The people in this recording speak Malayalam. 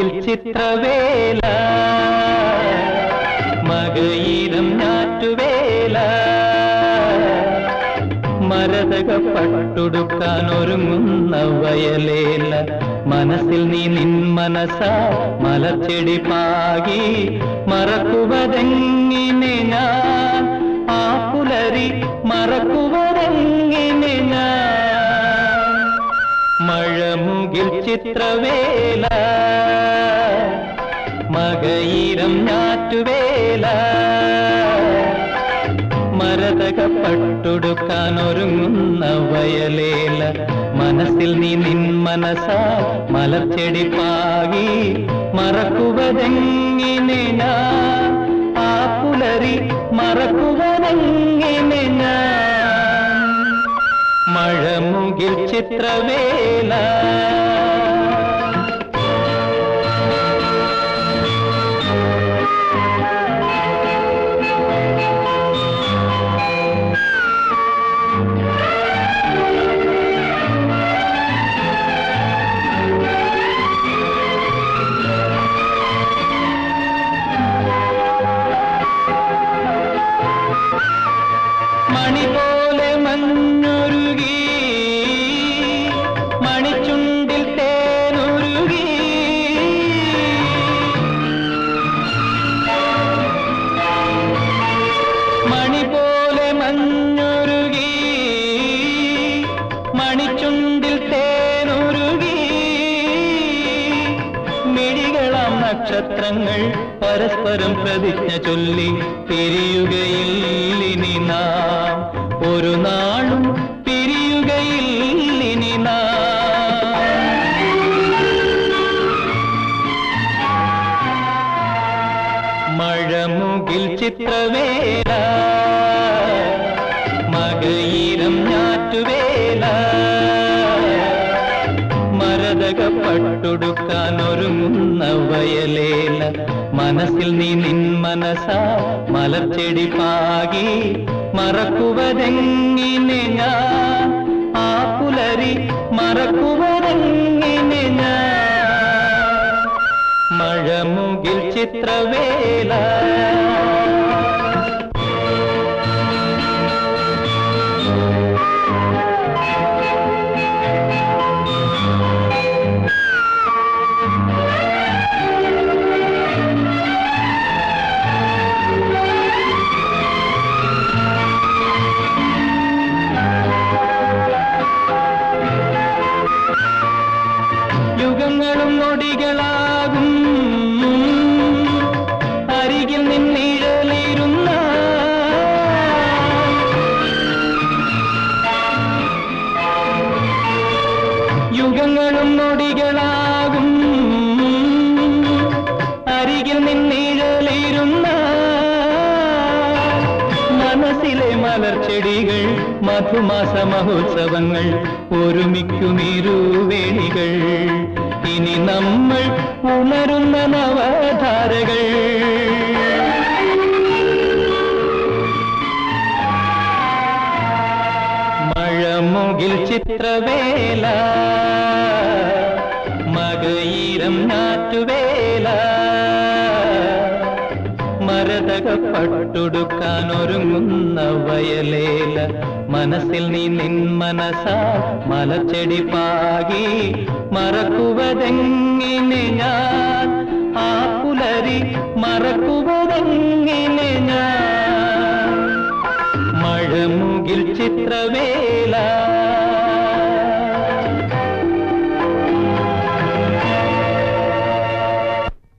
മഴമുകിൽ ചിത്രവേല. മകയിരം ഞാറ്റുവേല. മരതക പട്ടുടുക്കാൻ ഒരുങ്ങുന്ന വയലേല. മനസ്സിൽ നീ നിൻ മനസ മലച്ചെടി പാകി. മറക്കുവതെങ്ങിനെ ഞാൻ? ആ പുലരി മറക്കുവതെങ്ങിനെ മഴമുകിൽ ചിത്രവേല മകയിരം ഞാറ്റുവേല. മരതക പട്ടുടുക്കാൻ ഒരുങ്ങുന്ന വയലേല മനസ്സിൽ നീ നിൻ മനസ്സാ മലച്ചെടി പാകി. മറക്കുവതെങ്ങിനെ ഞാൻ ആ പുലരി മറക്കുവതെങ്ങിനെ ഞാൻ. മഴമുകിൽ ചിത്രവേല നക്ഷത്രങ്ങൾ പരസ്പരം പ്രതിജ്ഞ ചൊല്ലി പിരിയുകയില്ലിനി നാം. ഒരു നാളും പിരിയുകയില്ലിനി നാം. മഴമുകിൽ ചിത്രവേല മകയിരം ഞാറ്റുവേല. മരതക പട്ടുടുക്കാൻ ഒരുങ്ങുന്ന വയലേല മനസ്സിൽ നീ നിൻ മനസ മലർച്ചെടി പാകി മറക്കുവതെങ്ങിനെ ഞാൻ. ആ പുലരി മറക്കുവതെങ്ങിനെ ഞാൻ. മഴമുകിൽ ചിത്രവേല നൊടികളാകും അരികിൽ നിന്നിഴലിരുന്ന യുഗങ്ങളും നൊടികളാകും. അരികിൽ നിന്നിഴലിരുന്ന മനസ്സിലെ മലർച്ചെടികൾ മധുമാസ മഹോത്സവങ്ങൾ ഒരുമിക്കുമിരുവേണികൾ ഇനി നമ്മൾ ഉണരുന്ന നവധാരകൾ. മഴമുകിൽ ചിത്രവേല മകയിരം നാറ്റുവേല. പെട്ടകപ്പട്ടൊടുക്കാൻ ഒരുങ്ങുന്ന വയലേല. മനസ്സിൽ നീ നിൻ മനസ മലച്ചെടി പാകി. മറക്കുവതെങ്ങിനെ ഞാൻ? ആ പുലരി മറക്കുവതെങ്ങിനെ ഞാൻ? മഴമുകിൽ ചിത്രവേല